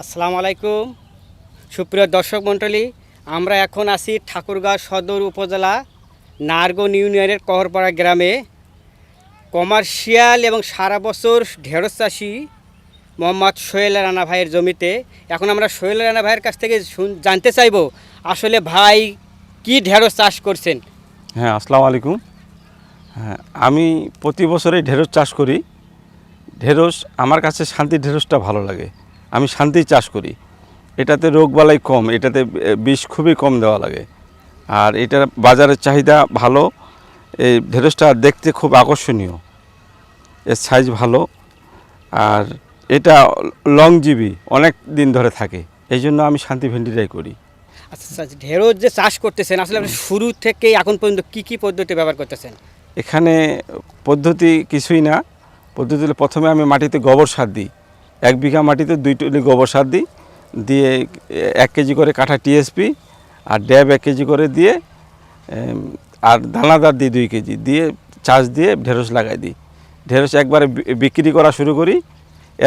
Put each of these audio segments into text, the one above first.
আসসালামু আলাইকুম। সুপ্রিয় দর্শক মণ্ডলী, আমরা এখন আছি ঠাকুরগাঁও সদর উপজেলা নারগন ইউনিয়নের কহরপাড়া গ্রামে। কমার্শিয়াল এবং সারা বছর ঢেঁড়স চাষি মোহাম্মদ সোহেল রানা ভাইয়ের জমিতে। এখন আমরা সোহেল রানা ভাইয়ের কাছ থেকে জানতে চাইব, আসলে ভাই কি ঢেঁড়স চাষ করছেন? হ্যাঁ আসসালামু আলাইকুম। হ্যাঁ আমি প্রতি বছরেই ঢেঁড়স চাষ করি। ঢেঁড়স, আমার কাছে শান্তি ঢেঁড়সটা ভালো লাগে। আমি শান্তি চাষ করি। এটাতে রোগবালাই কম এটাতে বিষ খুবই কম দেওয়া লাগে। আর এটার বাজারের চাহিদা ভালো এই ঢেঁড়সটা দেখতে খুব আকর্ষণীয়। এর সাইজ ভালো। আর এটা লংজিবি অনেক দিন ধরে থাকে। এই জন্য আমি শান্তি ভেন্ডিটাই করি। আচ্ছা আচ্ছা ঢেঁড়স যে চাষ করতেছেন আসলে আপনি শুরু থেকে এখন পর্যন্ত কি কি পদ্ধতি ব্যবহার করতেছেন? এখানে পদ্ধতি কিছুই না। পদ্ধতি প্রথমে আমি মাটিতে গোবর সার দিই। এক বিঘা মাটিতে দুই টলি গোবর সার দিই, দিয়ে এক কেজি করে কাঠা টিএসপি আর ড্যাব এক কেজি করে দিয়ে আর দানাদার দিই দুই কেজি, দিয়ে চাষ দিয়ে ঢেঁড়স লাগাই দিই। ঢেঁড়স একবারে বিক্রি করা শুরু করি,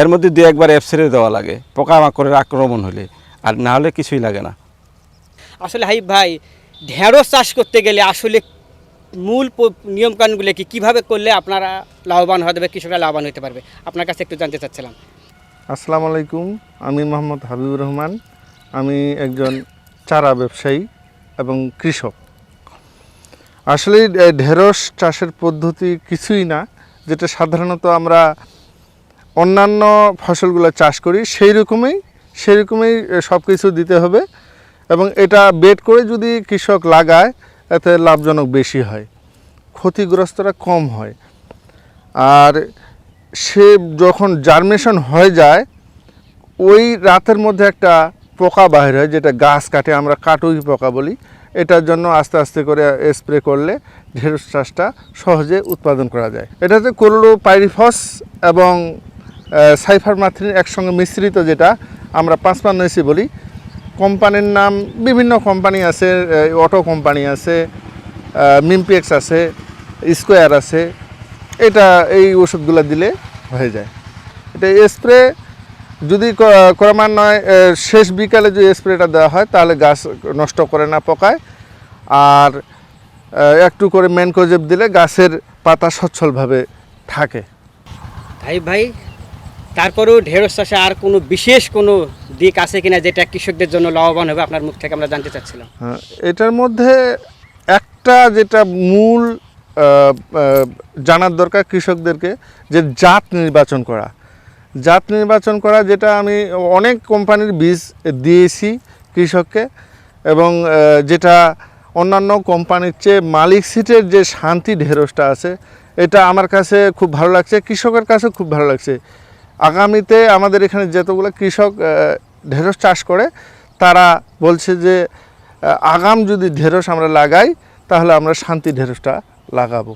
এর মধ্যে দু একবার অ্যাপসেরে দেওয়া লাগে, পোকামাকড়ের আক্রমণ হলে, আর না হলে কিছুই লাগে না। আসলে হাই ভাই, ঢেঁড়স চাষ করতে গেলে আসলে মূল নিয়মকানুনগুলো কি? কীভাবে করলে আপনারা লাভবান হতে হবে কৃষকরা লাভবান হতে পারবে? আপনার কাছে একটু জানতে চাচ্ছিলাম। আসসালামু আলাইকুম, আমি মোহাম্মদ হাবিবুর রহমান। আমি একজন চারা ব্যবসায়ী এবং কৃষক। আসলে ঢেঁড়স চাষের পদ্ধতি কিছুই না, যেটা সাধারণত আমরা অন্যান্য ফসলগুলো চাষ করি, সেই রকমই সেই রকমই সব কিছু দিতে হবে এবং এটা বেড করে যদি কৃষক লাগায়, এতে লাভজনক বেশি হয়, ক্ষতিগ্রস্তরা কম হয়। আর সে যখন জার্মেশন হয়ে যায়, ওই রাতের মধ্যে একটা পোকা বাইর হয়, যেটা গাছ কাটে, আমরা কাটুই পোকা বলি। এটার জন্য আস্তে আস্তে করে স্প্রে করলে ঢেঁড়স চাষটা সহজে উৎপাদন করা যায়। এটাতে কোরোলো পাইরিফস এবং সাইফার মাথ্রিন একসঙ্গে মিশ্রিত, যেটা আমরা পাঁচ পান্নসি বলি। কোম্পানির নাম, বিভিন্ন কোম্পানি আছে অটো কোম্পানি আছে মিমপিএক্স আছে, স্কোয়ার আছে এটা এই ওষুধগুলো দিলে হয়ে যায়। এটা স্প্রে যদি ক্রমান্বয়ে শেষ বিকালে যদি স্প্রেটা দেওয়া হয় তাহলে গাছ নষ্ট করে না পোকায়। আর একটু করে ম্যানকোজেব দিলে গাছের পাতা সচ্ছলভাবে থাকে। ভাই ভাই তারপরেও ঢেঁড়স চাষে আর কোনো বিশেষ কোনো দিক আছে কিনা যেটা কৃষকদের জন্য লাভবান হবে আপনার মুখ থেকে আমরা জানতে চাচ্ছিলাম? হ্যাঁ, এটার মধ্যে একটা যেটা মূল জানার দরকার কৃষকদেরকে যে জাত নির্বাচন করা। জাত নির্বাচন করা যেটা আমি অনেক কোম্পানির বীজ দিয়েছি কৃষককে এবং যেটা অন্যান্য কোম্পানির চেয়ে মালিক সিটের যে শান্তি ঢেঁড়সটা আছে, এটা আমার কাছে খুব ভালো লাগছে, কৃষকের কাছে খুব ভালো লাগছে। আগামীতে আমাদের এখানে যতগুলো কৃষক ঢেঁড়স চাষ করে, তারা বলছে যে আগাম যদি ঢেঁড়স আমরা লাগাই, তাহলে আমরা শান্তি ঢেঁড়সটা লাগাবো।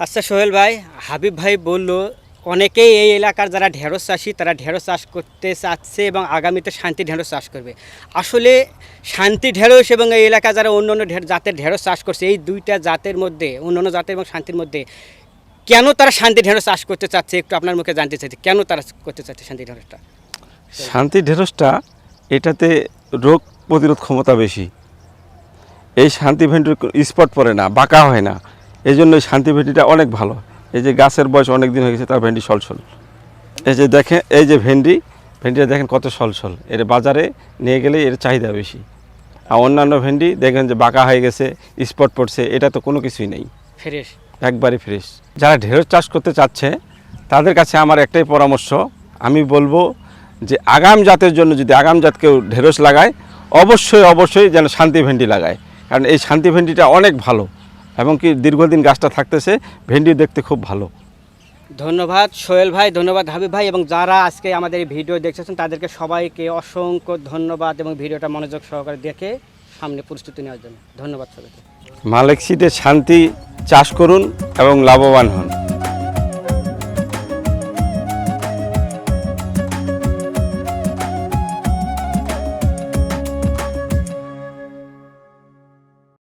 আচ্ছা সোহেল ভাই হাবিব ভাই বলল অনেকেই এই এলাকার যারা ঢেঁড়স চাষি তারা ঢেঁড়স চাষ করতে চাচ্ছে এবং আগামীতে শান্তি ঢেঁড়স চাষ করবে। আসলে শান্তি ঢেঁড়স এবং এই এলাকা যারা অন্য অন্য ঢের- জাতের ঢেঁড়স চাষ করছে এই দুইটা জাতের মধ্যে অন্য অন্য জাতের এবং শান্তির মধ্যে কেন তারা শান্তি ঢেঁড়স চাষ করতে চাচ্ছে? একটু আপনার মুখে জানতে চাইছে কেন তারা করতে চাচ্ছে শান্তি ঢেঁড়সটা? শান্তি ঢেঁড়সটা এটাতে রোগ প্রতিরোধ ক্ষমতা বেশি। এই শান্তি ভেন্ডির স্পট পড়ে না বাঁকা হয় না। এই জন্য এই শান্তি ভেন্ডিটা অনেক ভালো। এই যে গাছের বয়স অনেক দিন হয়ে গেছে তার ভেন্ডি সলসল। এই যে দেখেন এই যে ভেন্ডি ভেন্ডিটা দেখেন কত সলসল। এর বাজারে নিয়ে গেলে এর চাহিদা বেশি। আর অন্যান্য ভেন্ডি দেখেন যে বাঁকা হয়ে গেছে স্পট পড়ছে এটা তো কোনো কিছুই নেই। ফ্রেশ একবারে ফ্রেশ যারা ঢেঁড়স চাষ করতে চাচ্ছে তাদের কাছে আমার একটাই পরামর্শ আমি বলব যে আগাম জাতের জন্য যদি আগাম জাত কেউ ঢেঁড়স লাগায় অবশ্যই অবশ্যই যেন শান্তি ভেন্ডি লাগায়। কারণ এই শান্তি ভেন্ডিটা অনেক ভালো। এবং কি দীর্ঘদিন গাছটা থাকতেছে ভেন্ডি দেখতে খুব ভালো। ধন্যবাদ সোহেল ভাই ধন্যবাদ হাবিব ভাই এবং যারা আজকে আমাদের এই ভিডিও দেখতেছেন তাদেরকে সবাইকে অসংখ্য ধন্যবাদ এবং ভিডিওটা মনোযোগ সহকারে দেখে সামনে প্রস্তুতি নেওয়ার জন্য। ধন্যবাদ সবাইকে। মালিক সিটে শান্তি চাষ করুন এবং লাভবান হন।